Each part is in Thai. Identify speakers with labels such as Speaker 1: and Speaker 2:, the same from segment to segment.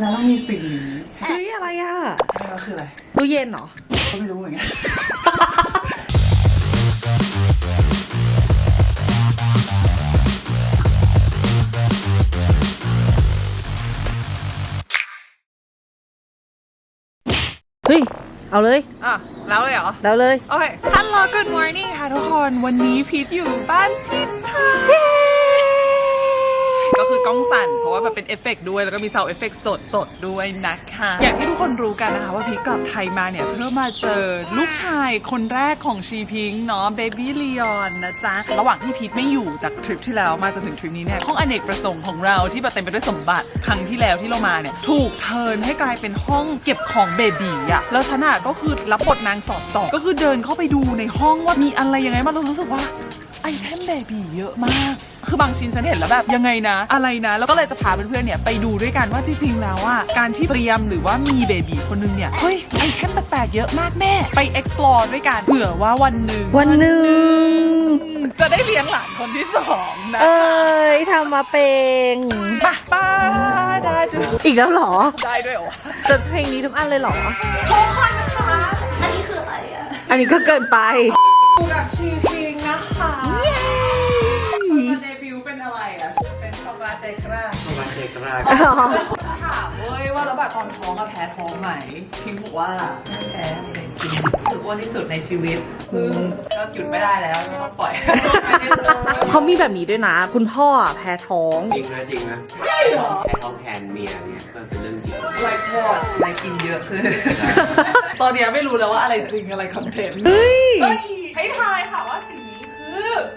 Speaker 1: แล้วต้องมีสิ่งนี้
Speaker 2: เฮ้ยอะไรอะ
Speaker 1: เออคืออะไร
Speaker 2: ตู้เย็นเหรอ
Speaker 1: ก็ไม่รู้เหมือนกัน
Speaker 2: เฮ้ย เอาเลย
Speaker 1: อะแล้วเลยเหรอ
Speaker 2: แล้วเลย
Speaker 1: โอเค Hello Good morning ค่ะทุกคน วันนี้พีทอยู่บ้านทิศทางก็ คือกล้องสั่น เพราะว่าแบบเป็นเอฟเฟกด้วย แล้วก็มีเซาเอฟเฟกสดสดด้วยนะคะ อย่างที่ทุกคนรู้กันนะคะ ว่าพีทกลับไทยมาเนี่ย เพื่อมาเจอลูกชายคนแรกของชีพิงเนาะเบบี้ลีออนนะจ๊ะ ระหว่างที่พีทไม่อยู่จากทริปที่แล้วมาจนถึงทริปนี้เนี่ยห้องอเนกประสงค์ของเราที่แบบเต็มไปด้วยสมบัติครั้งที่แล้วที่เรามาเนี่ยถูกเทิร์นให้กลายเป็นห้องเก็บของเบบีอะแล้วฉันอะก็คือรับบทนางสอดส่องก็คือเดินเข้าไปดูในห้องว่ามีอะไรยังไงบ้างเรารู้สึกว่า ไอเทมเบบีเยอะมาก คือบางชิ้นฉันเห็นแล้วแบบยังไงนะ อะไรนะ แล้วก็เลยจะพาเพื่อนๆเนี่ยไปดูด้วยกันว่าจริงๆแล้วอะการที่เตรียมหรือว่ามีเบบีคนนึงเนี่ยเฮ้ยไอเทมแปลกๆเยอะมากแม่ไป explore ด้วยกันเผื่อว่าวันหนึ่ง
Speaker 2: วันหนึ่ง
Speaker 1: จะได้เลี้ยงหลานคนที่สองนะ
Speaker 2: เอ้ยทำมาเป็น
Speaker 1: ป้าป้าได้ด้วย
Speaker 2: อีกแล้วเหรอ
Speaker 1: ได้ด้วยเหรอวะ
Speaker 2: จะเพลงนี้ทุกอันเลยเหรอ
Speaker 1: ทุกคนนะคะ
Speaker 2: อันนี้ก็เกินไป
Speaker 1: ดูกับชีพิงนะคะ รา
Speaker 3: ก
Speaker 2: อ๋อ
Speaker 1: ถามเว้ยว่าแล้วแบบตอนท้องอะแพ้ท้องไหมพิงบอกว่าไม่แพ้ไม่ได้กินรู้สึกอ้วนที่สุดในชีวิตซึ่งก็หยุดไม่ได้แล้วก็ต้องปล่อย
Speaker 2: เขามีแบบนี้ด้วยนะ คุณพ่ออะแพ้ท้อง
Speaker 3: จริงนะจริงนะแค่ท้องแทนเมียเนี่ยมันเป็นเรื่องจริง
Speaker 1: ไลฟ์วอดไลฟ์กินเยอะขึ้นตอนเนี้ยไม่รู้แล้วว่าอะไรจริงอะไรคอนเทนต์
Speaker 2: เฮ้ย
Speaker 1: เฮ้ยให้ทายค่ะว่าสิ่งนี้คือ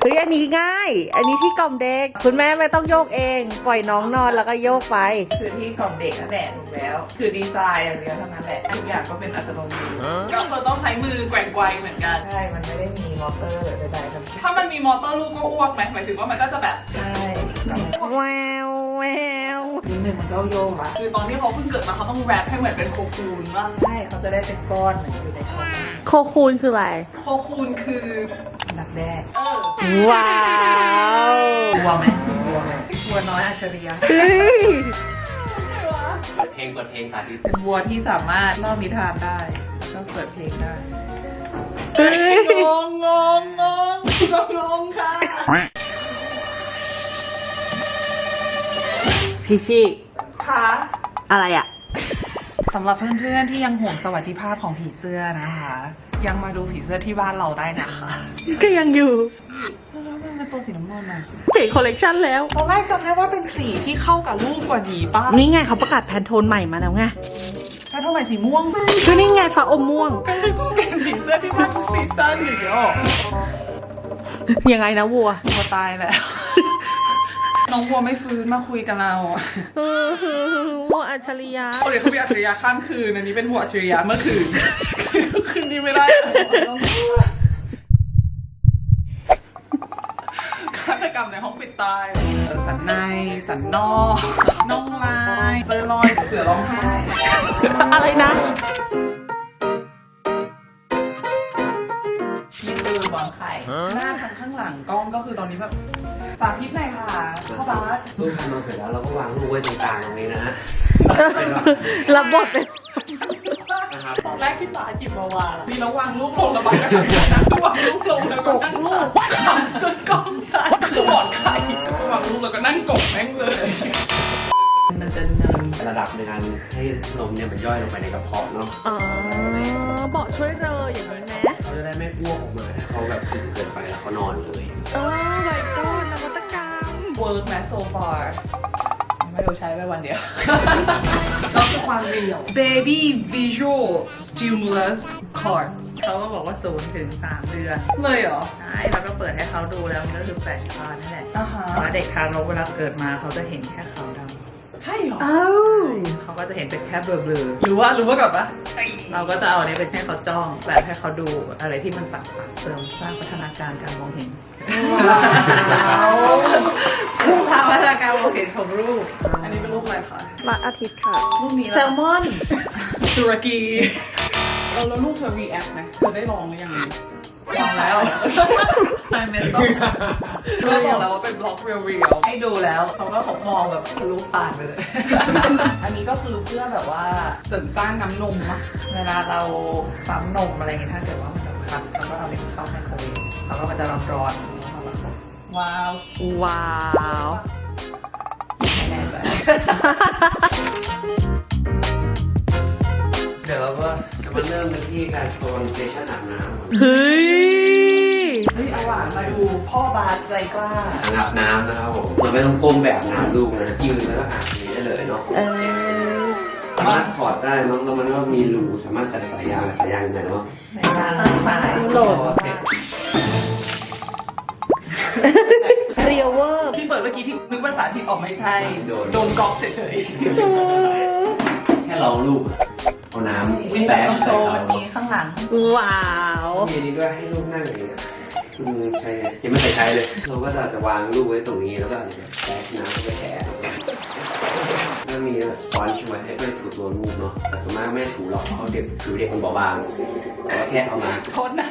Speaker 2: เฮ้ยอันนี้ง่าย อันนี้ที่กล่อมเด็ก คุณแม่ไม่ต้องโยกเอง ปล่อยน้องนอนแล้วก็โยกไป
Speaker 1: คือที่กล่องเด็กนั่นแหละถูกแล้ว คือดีไซน์อย่างเดียวเท่านั้นแหละทุกอย่างก็เป็นอัตโนมัติก็เราต้องใช้มือแกว่งไกวเหมือนกัน
Speaker 4: ใช่ มันไม่ได้มีมอเตอร์ใดๆทั้งสิ้น
Speaker 1: ถ้ามันมีมอเตอร์ลูกก็อ้วกไหมหมายถึงว่ามันก็จะแบบ
Speaker 4: ใช่
Speaker 2: แวว แวว
Speaker 4: นิดนึงมันก็โยงอะ
Speaker 1: คือตอนที่เขาเพิ่งเกิดมาเขาต้องแรปให้เหมือนเป็นโคคูนว่า
Speaker 4: ใช่เขาจะได้เป็นก้อนเหมือนอยู่ในท้อ
Speaker 2: โคคูนคืออะไร
Speaker 1: โคคูนคือ
Speaker 4: ดักแด้
Speaker 1: เออ
Speaker 2: ว้าว
Speaker 4: กลัวไหมกลัวไหมกลัวน้อยอาจฉริะ
Speaker 2: เปิ
Speaker 3: ดเพลงเปิดเพลงสาธิต
Speaker 4: เป็นวัวที่สามารถล่ามิทานได้ก็เปิดเพลงได้
Speaker 1: งงงงงงงค่ะ
Speaker 2: พี่ชี่
Speaker 1: ค่ะ
Speaker 2: อะไรอะ
Speaker 1: สำหรับเพื่อนๆที่ยังห่วงสวัสดิภาพของผีเสื้อนะคะ ยังมาดูผีเสื้อที่บ้านเราได้นะคะ
Speaker 2: ก็ยังอยู่
Speaker 1: แล้วมันเป็นตัวสีน้ำเงินอะ
Speaker 2: เจ๋คอลเลกชันแล้ว
Speaker 1: ตอนแรกจำได้ว่าเป็นสีที่เข้ากับรูปกว่านี้ป้า
Speaker 2: นี่ไงเขาประกาศแพนโทนใหม่มาแล้วไง
Speaker 1: แค่เท่าไหร่สีม่วง
Speaker 2: ก็นี่ไงฟ้าอมม่วง
Speaker 1: เป็นผีเสื้อที่มาทุกซีซั่นอย่างเงี้ยหรอ
Speaker 2: ยังไงนะวัว
Speaker 1: วัวตายแล้ว น้องวัวไม่ฟื้นมาคุยกับเรา
Speaker 2: เออวัวอัจฉริยะ
Speaker 1: เขาเรียกเขาเป็นอัจฉริยะข้ามคืนอันนี้เป็นวัวอัจฉริยะเมื่อคืน คืนนี้ไม่ได้ฆาตกรรมในห้องปิดตายเออสันใน สันนอกน่องลาย เซอร์ลอย เสือร้องไห้
Speaker 2: อะไรนะ
Speaker 3: ลูกทำมาเสร็จแล้วเราก็วางลูกไว้ตรงกลางตรงนี้นะฮะเป็นแบบ
Speaker 2: รับบทเป็น
Speaker 3: นะครับ
Speaker 1: ตอนแรกที่บาสหยิบมาวางอะนี่เราวางลูกลงแล้วบาสก็ทำอย่างนั้นคือวางลูกลงแล้วก็นั่งลูกขำจนกล้องสั่นคือบอดไข่ก็คือวางลูกแล้วก็นั่งกบแม่งเลย
Speaker 4: มันจะเนิน
Speaker 3: ระดับในการให้นมเนี่ยมันย่อยลงไปในกระเพาะเนาะ
Speaker 2: อ๋อเบาะช่วยเรออย่างนี้ไหม
Speaker 3: เขาจะได้ไม่อ้วกออกมาถ้าเขาแบบถึงเกินไปแล้วเขานอนเลย
Speaker 2: โอ้ my god นวัตกรรม
Speaker 1: เวิร์กแมสโซฟาร์ไม่รู้ใช้ไปวันเดียว ก็คือความเรียว Baby Visual Stimulus Cards
Speaker 4: เขาก็บอกว่าศูนย์ถึงสามเดือน
Speaker 1: เลยเหรอ
Speaker 4: ใช่แล้วก็เปิดให้เขาดูแล้วมันก็คือแฟลชคาร์ดนั่นแหละ
Speaker 1: อ่าฮะ
Speaker 4: ว่าเด็กทารกเวลาเกิดมาเขาจะเห็นแค่ขาวดำ
Speaker 1: ใช่เหรอ
Speaker 2: อ้าว
Speaker 4: เขาก็จะเห็นเป็นแค่เบลอ
Speaker 1: หรือว่าหรือว่ากับปะ
Speaker 4: ๆเราก็จะเอาอันนี้เป็นให้เขาจ้องแบบให้เขาดูอะไรที่มันตัดตัดเสริมสร้างพัฒนาการการมองเห็นสร้างพัฒนาการมองเห็นของลูก
Speaker 1: อันนี้เป็นรูปอะไรคะ
Speaker 2: มาอาทิตย์ค่ะ
Speaker 1: รูปนี้
Speaker 2: แซลมอน
Speaker 1: ตุรกีเราแล้วลูกเธอ react ไหมเธอได้ลองหรือยัง
Speaker 4: ลองแล้วไม่ไม่ต้อง
Speaker 1: ก็บอกแล้วว่าเป็นบล็อกเรียว
Speaker 4: ให้ดูแล้วเขาก็ผมมองแบบทะลุผ่านไปเลย
Speaker 1: ๆอันนี้ก็คือเพื่อแบบว่าเสริมสร้างน้ำนมอะ
Speaker 4: เวลาเราปั๊มนมอะไรเงี้ยถ้าเกิดว่ามันจะคัดเราก็เอาเล็กเข้าไมโครเวฟแล้วก็มันจะร้อนๆแล้วเราก็
Speaker 1: ว้าว
Speaker 2: ว้าว
Speaker 4: ไม่แน่ใจ
Speaker 3: เดี๋ยวเราก็จะมาเริ่มกันที่การโซนสเตชันอาบน้ำก่อน
Speaker 2: เฮ้ย
Speaker 1: เฮ้ยเอาหวานมาดูพ่อบาสใจกล้า
Speaker 3: อ่างอาบน้ำนะครับผมเราไม่ต้องก้มแบบน้ำลูกนะยืนแล้วก็อาบอย่างนี้ได้เลยเนาะ
Speaker 2: เออ
Speaker 3: สามารถถอดได้เนอะแล้วมันก็มีรูสามารถใส่สายยางสายยางยังไงเนาะ
Speaker 4: ในงานตั้งฝ่าย
Speaker 2: โหลด
Speaker 3: เสร็จ
Speaker 2: เรียวเวอร์
Speaker 1: ที่เปิดเมื่อกี้ที่นึกภาษาที่ออกไม่ใช่ โดนกอกเฉย
Speaker 3: แค่ลองลูก เอาน้ำ
Speaker 4: มี
Speaker 3: แตะ
Speaker 4: แบบ
Speaker 3: ใส่
Speaker 4: โต
Speaker 3: เขา
Speaker 4: มันมีข้างหลัง
Speaker 2: ว้าว
Speaker 3: มีอันนี้ด้วยให้ลูกนั่งอย่างเงี้ยอืมใช่ยังไม่เคยใช้เลย เราก็จะจะวางลูกไว้ตรงนี้แล้วก็แตะน้ำไปแตะแล้วมีสปอนช์ไว้ให้ไม่ถูตัวลูกเนาะแต่ส่วนมากไม่ได้ถูหรอกเพราะเด็กผิวเด็กมันเบาบางแต่ว่าแค่เอามา
Speaker 1: ๆโทษนะ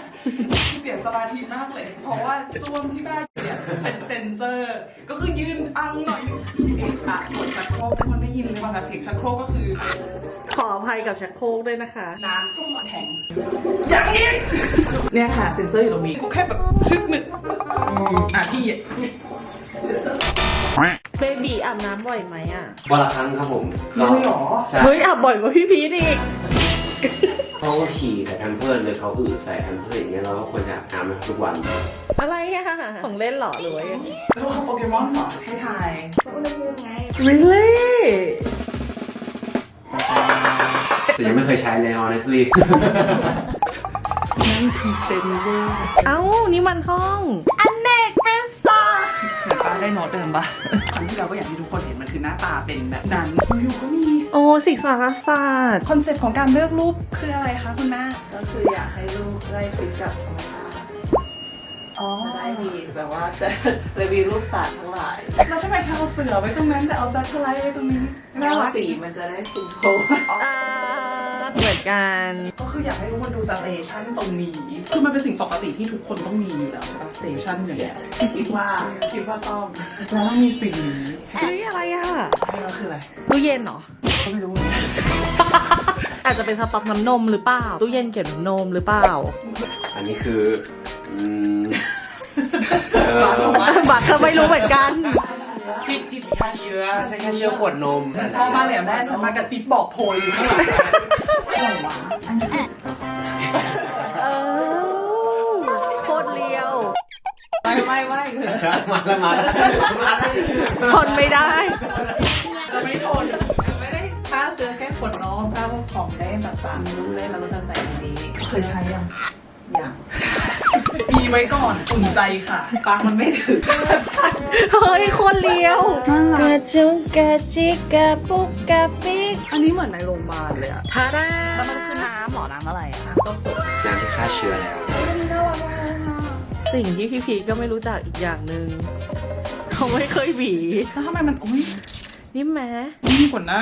Speaker 1: เสียสมาธิมากเลย เพราะว่าส้วมที่บ้าน เนี่ยเป็นเซนเซอร์ ก็คือยืนอังหน่อยเอ๊ะอะกดชักโครกทุกคนได้ยินเลยว่าเสียงชักโครกก็คือ
Speaker 2: ขออภัยกับชักโครกด้วยนะคะ
Speaker 1: น้ำก็มาแทงอย่างนี้เนี่ยค่ะเซนเซอร์อยู่ตรงนี้กูแค่แบบชึกหนึ่งอะที่
Speaker 2: เบบีอาบน้ำบ่อยไหมอะ
Speaker 3: วันละครั้งครับผม
Speaker 1: เลยเหรอ
Speaker 3: ใช่
Speaker 2: เฮ้ยอาบบ่อยกว่าพี่พีทอีก
Speaker 3: เขาก็ฉี่ใส่แพมเพิร์ดเลยเขาอืดใส่แพมเพิร์ดอย่างเงี้ยเราก็ควรจะอาบน้ำให้ทุกวัน
Speaker 2: อะไรอะของเล่นเหรอหรือว่ายังไง
Speaker 1: แล้วโปเกมอนเหรอให้ทาย
Speaker 2: really
Speaker 3: แต่ยังไม่เคยใช้เลย honestly
Speaker 1: นั่นคือเซนเวอร์
Speaker 2: เอ้านี่มันห้อง
Speaker 1: อ เนกประสาทเห็นปะได้โน้ตเดิมปะครั้งที่เราก็อย่างที่ทุกคนเห็นมันคือหน้าตาเป็นแบบนั้นอยู่ก็มี
Speaker 2: โอ้ศิกษาศาสตร์
Speaker 1: คอนเซ็ปต์ของการเลือกรูปคืออะไรคะคุณแม่
Speaker 4: ก็คืออยากให้ลูกได้ชิดกับธรรมชาติ
Speaker 1: อ๋อ
Speaker 4: จะได้มีแบบว่าจะเลยมีลูกสัตว์ทั้งหลาย
Speaker 1: แล้วทำไมแค่เอาเสือไว้ตรงนั้นแต่เอาซัตเทอร์ไลท์ไว้ตรงนี้น่ารัก
Speaker 4: สีมันจะได้คุมโทน
Speaker 2: อ่า เหมือนกัน
Speaker 1: ก็คืออยากให้ทุกคนดูสเตชันตรงนี้ คือมันเป็นสิ่งปกติที่ทุกคนต้องมีอยู่แล้วใช่ปะสเตชันอย่างเงี้ย
Speaker 4: คิดว่าคิดว่าต้อง
Speaker 1: แล้วต้องมีสิ่งนี้
Speaker 2: เฮ้ยอะไรอะ
Speaker 1: ให้เราคืออะไร
Speaker 2: ตู้เย็นเหรอ
Speaker 1: ก็ไม่รู้เหมือนกัน
Speaker 2: อาจจะเป็นสต็อกน้ำนมหรือเปล่าตู้เย็นเก็บน้ำนมหรือเปล่า
Speaker 3: อันนี้คืออืม
Speaker 1: ร้านบอกว่า
Speaker 2: บัตรก็ไม่รู้เหมือนกัน
Speaker 3: ที่ที่ฆ่าเชื้อใช้ฆ่าเชื้อขวดนม
Speaker 1: ฉันชอบมากเลยอะแม่ฉันมากระซิบบอกโพยอยู่ข้างหลังอะไรวะอันนี้
Speaker 2: เออโคตรเลียว
Speaker 4: ไม่ไม่ไม่คือ
Speaker 3: มาแล้วมาแล้วมาแล้ว
Speaker 2: ทนไม่ได้
Speaker 4: จะไม่ทนไม่ได้ฆ่าเชื้อแค่ขวดน้องฆ่าพวกของเล่นต่างๆลูกเล่นเราก็จะใส่อันนี้
Speaker 1: เคยใช้ยัง
Speaker 4: อย่าง
Speaker 1: มีไว้ก่อนอุ่นใจค่ะ
Speaker 4: ปังมันไม่ถึง
Speaker 2: เฮ้ยโคนเลียวกระจุกกระจิกกระปุกกระปิก
Speaker 1: อันนี้เหมือนในโรงพยาบาลเลยอะ
Speaker 2: ทารา
Speaker 1: แล้วมันคือน้ำหรอน้ำอะไรอะ
Speaker 4: ต้มสุก
Speaker 3: น้ำที่ฆ่าเชื้อแล้ว
Speaker 2: สิ่งที่พี่พีก็ไม่รู้จักอีกอย่างหนึ่งเขาไม่เคยหวี
Speaker 1: แล้วทำไมมันอุ้ย
Speaker 2: นี่แม้
Speaker 1: นี่กว่าหน้า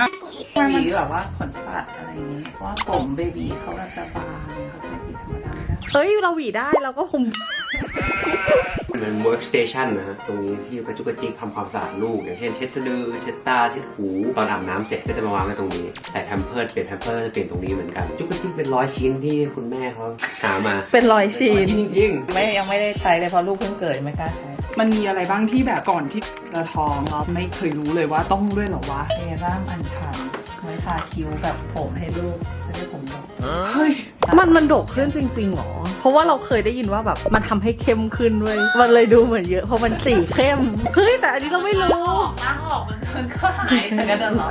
Speaker 4: หวีแบบว่าขนสัตว์อะไรอย่างนี้เพราะว่าผมเบบีเขาแบบจะบางเขาใช้หวีธรรมดาไม่ได้
Speaker 2: เฮ้ยเราหวีได้เราก็คง
Speaker 3: มันเป็น workstation นะฮะ ตรงนี้ที่กระจุกกระจิกทำความสะอาดลูก อย่างเช่นเช็ดสะดือ เช็ดตา เช็ดหู ตอนอาบน้ำเสร็จก็จะมาวางไว้ตรงนี้ แต่แพมเพิร์ดเปลี่ยนแพมเพิร์ดจะเปลี่ยนตรงนี้เหมือนกันจุกกระจิกเป็นร้อยชิ้นที่คุณแม่เขาหามา
Speaker 2: เป็นรอยชี
Speaker 3: ร้อย
Speaker 2: น
Speaker 3: ชิ้นจริง
Speaker 4: ไม่ยังไม่ได้ใช้เลยเพราะลูกเพิ่งเกิดไม่กล้าใช้
Speaker 1: มันมีอะไรบ้างที่แบบก่อนที่จะท้องเราไม่เคยรู้เลยว่าต้องด้วยเหรอวะ
Speaker 4: เซรั่มอัญชันไว้ทาคิ้วแบบผมให้ลูกจะได้ผมดก
Speaker 1: เฮ้ย
Speaker 2: มันมันดกขึ้นจริงๆหรอ เพราะว่าเราเคยได้ยินว่าแบบมันทำให้เข้มขึ้นด้วยมันเลยดูเหมือนเยอะเพราะมันสีเข้ม เฮ้ยแต่อันนี้เราไม่รู้
Speaker 4: ล้างออกมันก็หายแต่ก็เดินหรอ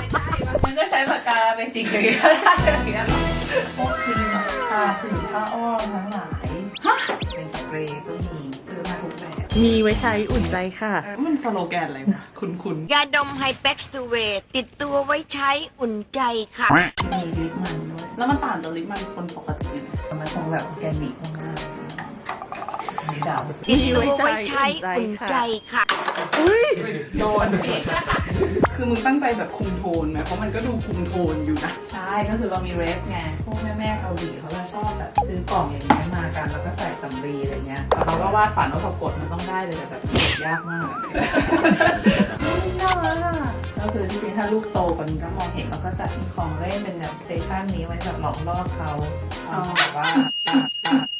Speaker 4: ไม่ใช่มันก็ใช้ปากกาไปจริงอย่างเงี้ยได้อย่างเงี้ยหรอพวกครีมทาถึงผ้าอ้อมทั้งหลายเป็นสเปรย์ก็มีซื้อมาทุกแบบ
Speaker 2: มีไว้ใช้อุ่นใจค่ะ
Speaker 1: มันสโลแกนอะไรวะคุณคุณ
Speaker 5: ยาดมไฮเป็กซ์ตูเวตติดตัวไว้ใช้อุ่นใจค่ะ
Speaker 4: มีลิปมันด้วย
Speaker 1: แล้วมันต่างจากลิปมันคนปกติไหม
Speaker 4: มันคงแบบออร์แกนิกมากๆมีดาว
Speaker 5: ติดตัวไว้ใช้อุ่นใจค่ะ
Speaker 2: อุ้ย
Speaker 1: โดนคือมึงตั้งใจแบบคุมโทนไหมเพราะมันก็ดูคุมโทนอยู่นะ
Speaker 4: ใช่ก็คือเรามีเรฟไง พวกแม่แม่ๆเกาหลีเขาจะชอบแบบซื้อกล่องอย่างนี้ยมากัน แล้วก็ใส่สำลีอะไรเงี้ยแต่เขาก็วาดฝันว่าพอกดมันต้องได้เลยแต่แบบกดยากมากน่ารักอะก็คือจริงๆถ้าลูกโตกว่านี้ก็มองเห็นเขาก็จัดมีของเล่นเป็นแบบสเตชันนี้ไว้แบบหลอกล่อเขาเอาแบบว่า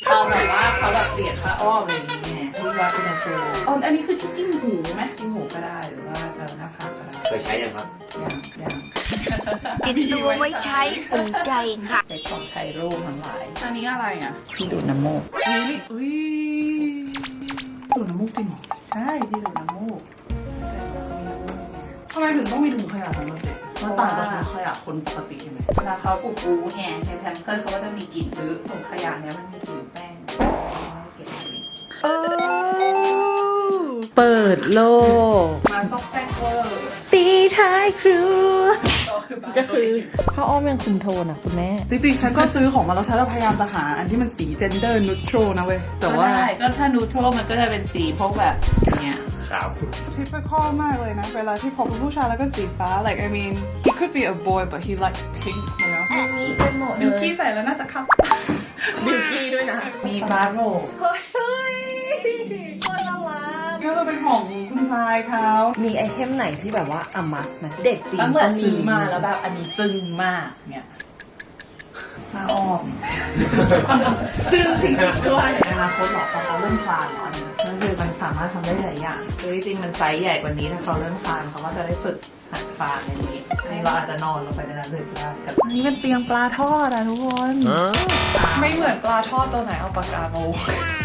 Speaker 4: เอาแบบว่าเขาแบบเปลี่ยนผ้าอ้อมอะไรอย่างเงี้ยที่วัดอุณหภูมิ
Speaker 1: อ๋ออันนี้คือจิ้มหูไหม
Speaker 4: ที่หูก็ได้หรือว่าจะหน้าผากก็ได้
Speaker 3: เคยใช้ยังครับ
Speaker 4: อย่างอย่าง
Speaker 5: ติดตัวไว้ใช้อุ่นใจค่ะ
Speaker 4: ใช้ของถ่ายรูปทั้งหลาย
Speaker 1: อันนี้อะไรอะ
Speaker 4: ที่ดูดน้ำมูก
Speaker 1: นี่อุ้ยดูดน้ำมูกจริงเหรอ
Speaker 4: ใช่ที่ดูดน้ำมูก
Speaker 1: ทำไมถึงต้องมีถุงขยะสำหรับเด็กมันต่างจากถุงขยะคนปกติยังไง
Speaker 4: เวลาเขาปูปูไงในแพมเพิร์สเขาก็จะมีกลิ่นหรือถุงขยะเนี้ยมันมีกลิ่นแป้งเอาไว้เก็บไว้
Speaker 2: โอ้เปิดโลก
Speaker 1: มาซอกแซกเวอร์
Speaker 2: ตี ท้ายครัว
Speaker 1: ก็คือบ้าน
Speaker 2: ก็คือ
Speaker 1: ตัวเง
Speaker 2: ผ้าอ้อมยังคุมโทนอะคุณแม่
Speaker 1: จริงๆ ฉันก็ซื้อของมาแล้วฉันก็พยายามจะหาอันที่มันสี gender neutral นะเว้ย แต่ว่า
Speaker 4: ก็ได้ก็ถ้านูโทรมันก็จะเป็นสีพวกแบบอย่างเงี้ย
Speaker 3: ครับ
Speaker 1: typical มากเลยนะ เวลาที่พอเป็นผู้ชายแล้วก็สีฟ้า like I mean he could be a boy but he likes pink you know
Speaker 2: มีเป็นหมด
Speaker 1: บิวกี้ใส่แล้วน่าจะเข้า
Speaker 2: บิวกี้ด้วยนะ
Speaker 4: มีบาร์โร
Speaker 1: ก็จะ เป็นของคุณชายเขา
Speaker 2: มีไอเทมไหนที่แบบว่าอามัสไหมเด็กจีน
Speaker 4: แล้วเหมือน
Speaker 2: ต้ง
Speaker 4: ซื้อมาแล้วแบบอันนี้จึ้งมากเนี่ยผ้าอ้อม
Speaker 2: จึ้งจริงด้วย
Speaker 4: ในอนาคตหรอกพอเขาเริ่มคลานแล้วเนี่ยก็คือมันสามารถทำได้หลายอย่างคือจริงๆมันไซส์ใหญ่กว่านี้ถ้าเขาเริ่มคลานเขาก็จะได้ฝึกหัดคลานในนี้ให้เราอาจจะนอนลงไปในนั้นเลยก็ได้แต่
Speaker 2: อันนี้เป็นเตียงปลาทอดอะทุกคน
Speaker 1: ไม่เหมือนปลาทอดตัวไหนเอาปากกาโม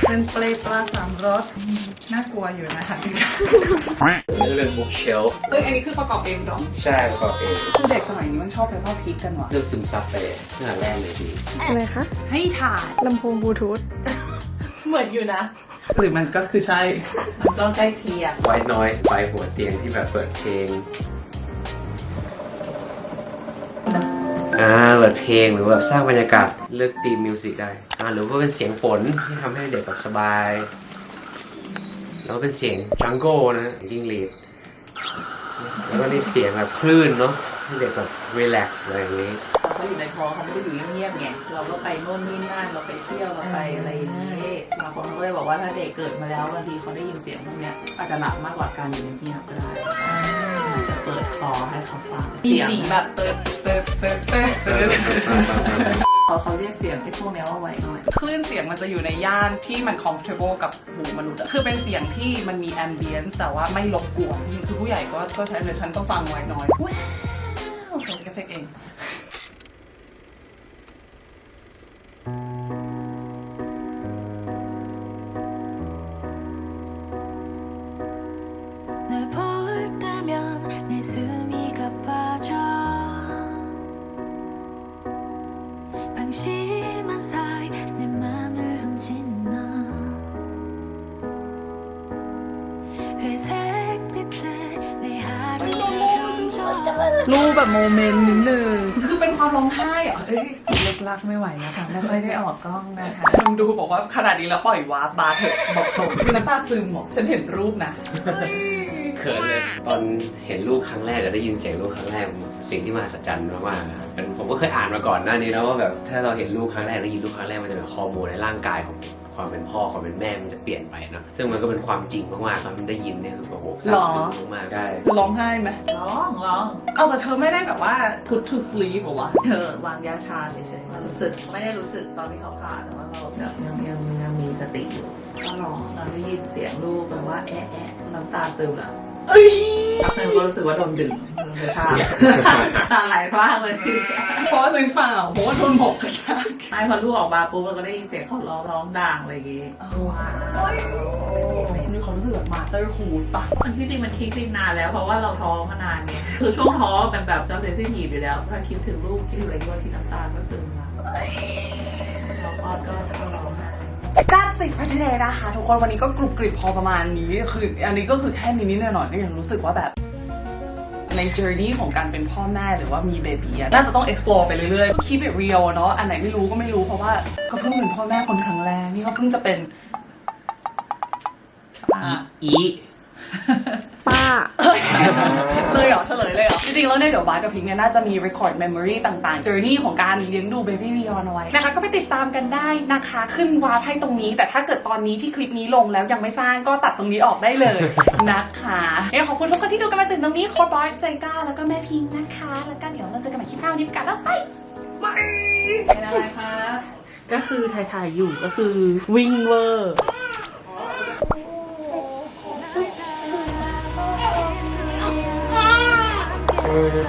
Speaker 1: เป็นเปลปลาสามรส น่ากลัวอยู่นะคะจริง
Speaker 3: นี่เป็นบุ๊กเชล
Speaker 1: ๆเอ้ยอันนี้คือประกอบเองเหรอ
Speaker 3: ใช่ประกอบเอง
Speaker 1: คือเด็กสมัยนี้มันชอบไปพ่อพีกกันว่ะ
Speaker 3: เรื่องซึมซับไปตั้งแต่แรกเลยดี
Speaker 2: อะไรคะ
Speaker 1: ให้ถ่าย
Speaker 2: ลำโพงบลูทูธ
Speaker 4: เหมือนอยู่นะ
Speaker 1: หรือมันก็คือใช่
Speaker 4: มันก็ใกล้เคียง
Speaker 3: ไวท์นอยส์ไปหัวเตียงที่แบบเปิดเพลงอ่าเปิดเพลงหรือแบบสร้างบรรยากาศเลือกตีมมิวสิกได้อ่าหรือว่าเป็นเสียงฝนที่ทำให้เด็กแบบสบาย แล้วก็เป็นเสียงจังโก้นะจิ้งหรีดแล้วก็นี่เสียงแบบคลื่นเนาะให้เด็กแบบรีแลกซ์อะไรอย่างนี้
Speaker 4: เขาอยู่ในท้องเขาไม่ได้อยู่เงียบๆไงเราก็ไปโน่นนี่นั่นเราไปเที่ยวเราไปอะไรอย่างนี้บางคนเขาก็เลยบอกว่าถ้าเด็กเกิดมาแล้วบางทีเขาได้ยินเสียงพวกเนี้ยอาจจะหลับมากกว่าการอยู่ในเงียบก็ได้อาจจะเปิดคอให้เขาฟัง
Speaker 1: มีสีแบบเติร์ดเติร์ดเติร์ดเติร์ด เขา
Speaker 4: เขาเรียกเสียงไอ้พวกเนี้ยว่าไวหน่อย
Speaker 1: คลื่นเสียงมันจะอยู่ในย่านที่มัน comfortable กับหูมนุษย์อะคือเป็นเสียงที่มันมี ambience แต่ว่าไม่รบกวนคือผู้ใหญ่ก็ก็ใช้เลยฉันก็ฟังไว้น้อยว้าวเส่เอฟเฟกต์เอง
Speaker 6: 방심한 사이 내 맘을 훔친 너 회색 빛에 내 하루를 점점
Speaker 2: รูปแบบโมเมนต์นิดนึง
Speaker 1: คือเป็นความร้องไห้เหรอเอ้ยเลิกลักไม่ไหวแล้วค่ะไม่ค่อยได้ออกกล้องนะคะมึงดูบอกว่าขนาดนี้แล้วปล่อยวาร์ปบาร์เถอะบอกตรงคือน้ำตาซึมบอกฉันเห็นรูปนะ
Speaker 3: เขินเลย ตอนเห็นลูกครั้งแรกก็ได้ยินเสียงลูกครั้งแรกสิ่งที่มหัศจรรย์มากๆเป็นผมก็เคยอ่านมาก่อนหน้านี้แล้วว่าแบบถ้าเราเห็นลูกครั้งแรกได้ยินลูกครั้งแรกมันจะเป็นฮอร์โมนในร่างกายของความเป็นพ่อความเป็นแม่มันจะเปลี่ยนไปเนอะซึ่งมันก็เป็นความจริงมากๆตอนได้ยินเนี่ยคือโอ้โหซาบซึ้งมากๆใช่
Speaker 1: ร้องไห้ไหม
Speaker 4: ร้องร้อง
Speaker 1: เอาแต่เธอไม่ได้แบบว่า put to sleep เหรอวะ
Speaker 4: เธอวางยาชาเฉยๆมันรู้สึกไม่ได้รู้สึกตอนที่เขาผ่าแต่ว่าเราแบบยังยังยังมีสติอยู่ก็ร้องเราได้ยินเสียงลูกแบบว่าแอะแอะน้ำตาซึมละพักหนึ่งก็รู้สึกว่าโดนดึงโดนกระชากตาไหลพรากเลย
Speaker 1: เพราะว่าซึ้งเปล่าเพราะว่าโดนหมกกระชาก
Speaker 4: ไอ้พอลูกออกมาปุ๊บเราก็ได้ยินเสียงเขาร้องร้องดังอะไรอย่างงี้ว้าว
Speaker 1: มีความรู้สึกแบบมาเตอร์ฮูดปะ
Speaker 4: มันที่จริงมันคิดจริงนานแล้วเพราะว่าเราท้องมานานไงคือช่วงท้องมันแบบเจ้าเซนซิทีฟอยู่แล้วพอคิดถึงลูกคิดถึงอะไรก็ที่น้ำตาก็ซึมละเราคลอดก็ก็ร้องไห้
Speaker 1: ด้านสิพัฒนานะคะ ทุกคนวันนี้ก็กรุบกริบพอประมาณนี้คืออันนี้ก็คือแค่นิดๆหน่อยๆก็ยังรู้สึกว่าแบบใน journey ของการเป็นพ่อแม่หรือว่ามีเบบีอะน่าจะต้อง explore ไปเรื่อยๆ keep it real เนาะอันไหนไม่รู้ก็ไม่รู้เพราะว่าก็เพิ่งเป็นพ่อแม่คนครั้งแรกนี่ก็เพิ่งจะเป็นอะ
Speaker 3: อี
Speaker 2: ป้า
Speaker 1: เลยเหรอเฉลยเลยเหรอ จริงๆ แล้วเนี่ยเดี๋ยวบาสกับพิงค์เนี่ยน่าจะมี record memory ต่างๆ journey ของการเลี้ยงดู baby Leon เอาไว้นะคะ ก็ไปติดตามกันได้นะคะ ขึ้นวาร์ปให้ตรงนี้ แต่ถ้าเกิดตอนนี้ที่คลิปนี้ลงแล้วยังไม่สร้างก็ตัดตรงนี้ออกได้เลยนะคะเนี่ยขอบคุณทุกคนที่ดูกันมาถึงตรงนี้โค้ดบอยใจกล้าแล้วก็แม่พิงค์นะคะ แล้วก็เดี๋ยวเราเจอกันใหม่คลิปหน้าวันนี้ไปกันแล้วไปบายเป็นอะไรคะ
Speaker 2: ก็คือถ่ายๆอยู่ก็คือวิ่งเวอร์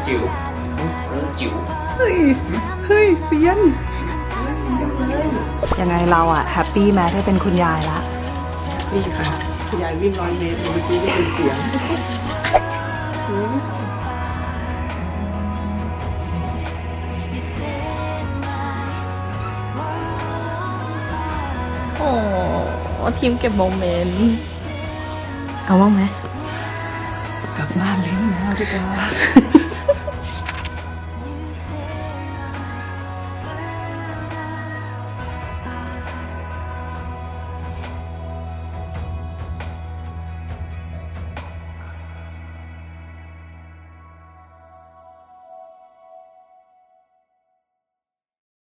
Speaker 3: จิ๋วเออจิ๋ว
Speaker 1: เฮ้ย เฮ้ยเซียน ยังไงเราอะแฮปปี้แม้ได้เป็นคุณยายละ
Speaker 7: นี่ค่ะ คุณยายวิ่งร้อยเมตรเมื่อกี้ได้ยินเสียง
Speaker 2: โอ้ทีมเก็บโมเมนต์ เอาบ้างไหม
Speaker 1: กลับบ้านเลย นะดีกว่า